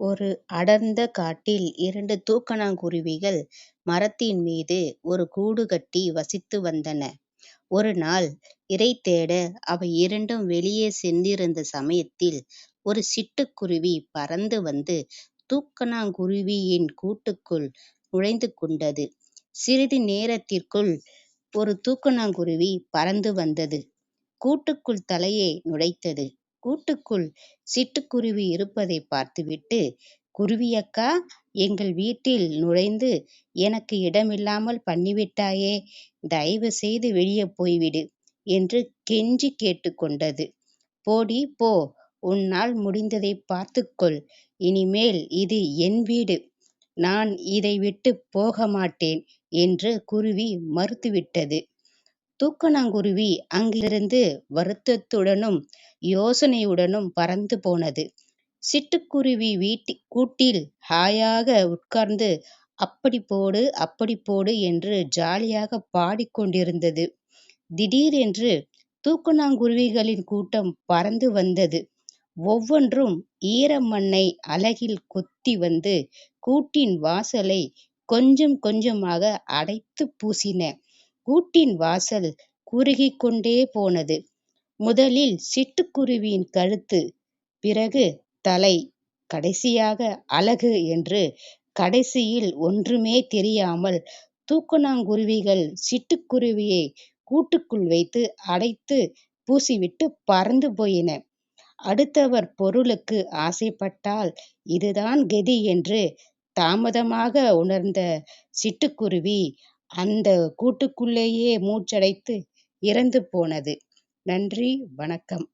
ஒரு அடர்ந்த காட்டில் இரண்டு தூக்கணாங்குருவிகள் மரத்தின் மீது ஒரு கூடு கட்டி வசித்து வந்தன. ஒரு நாள் இரை தேட அவை இரண்டும் வெளியே சென்றிருந்த சமயத்தில் ஒரு சிட்டுக்குருவி பறந்து வந்து தூக்கணாங்குருவியின் கூட்டுக்குள் நுழைந்து கொண்டது. சிறிது நேரத்திற்குள் ஒரு தூக்கணாங்குருவி பறந்து வந்தது. கூட்டுக்குள் தலையை நுழைத்தது. கூட்டுக்குள் சிட்டுக்குருவி இருப்பதைப் பார்த்துவிட்டு குருவியக்கா எங்கள் வீட்டில் நுழைந்து எனக்கு இடமில்லாமல் பண்ணிவிட்டாயே தயவு செய்து வெளியே போய்விடு என்று கெஞ்சி கேட்டுக்கொண்டது. போடி போ உன்னால் முடிந்ததைப் பார்த்துக்கொள் இனிமேல் இது என் வீடு நான் இதை விட்டுப் போக மாட்டேன் என்று குருவி மறுத்துவிட்டது. தூக்கணாங்குருவி அங்கிருந்து வருத்தத்துடனும் யோசனையுடனும் பறந்து போனது. சிட்டுக்குருவி வீட்டி கூட்டில் ஹாயாக உட்கார்ந்து அப்படி போடு அப்படி போடு என்று ஜாலியாகப் பாடிக்கொண்டிருந்தது. திடீரென்று தூக்கணாங்குருவிகளின் கூட்டம் பறந்து வந்தது. ஒவ்வொன்றும் ஈரமண்ணை அலகில் கொத்தி வந்து கூட்டின் வாசலைக் கொஞ்சம் கொஞ்சமாக அடைத்துப் பூசின. கூட்டின் வாசல் குறுகிக் கொண்டே போனது. முதலில் சிட்டுக்குருவியின் கழுத்து பிறகு தலை கடைசியாக அலகு என்று கடைசியில் ஒன்றுமே தெரியாமல் தூக்கணாங்குருவிகள் சிட்டுக்குருவியை கூட்டுக்குள் வைத்து அடைத்துப் பூசிவிட்டுப் பறந்து போயின. அடுத்தவர் பொருளுக்கு ஆசைப்பட்டால் இதுதான் கதி என்று தாமதமாக உணர்ந்த சிட்டுக்குருவி அந்தக் கூட்டுக்குள்ளேயே மூச்சடைத்து இறந்து போனது. நன்றி வணக்கம்.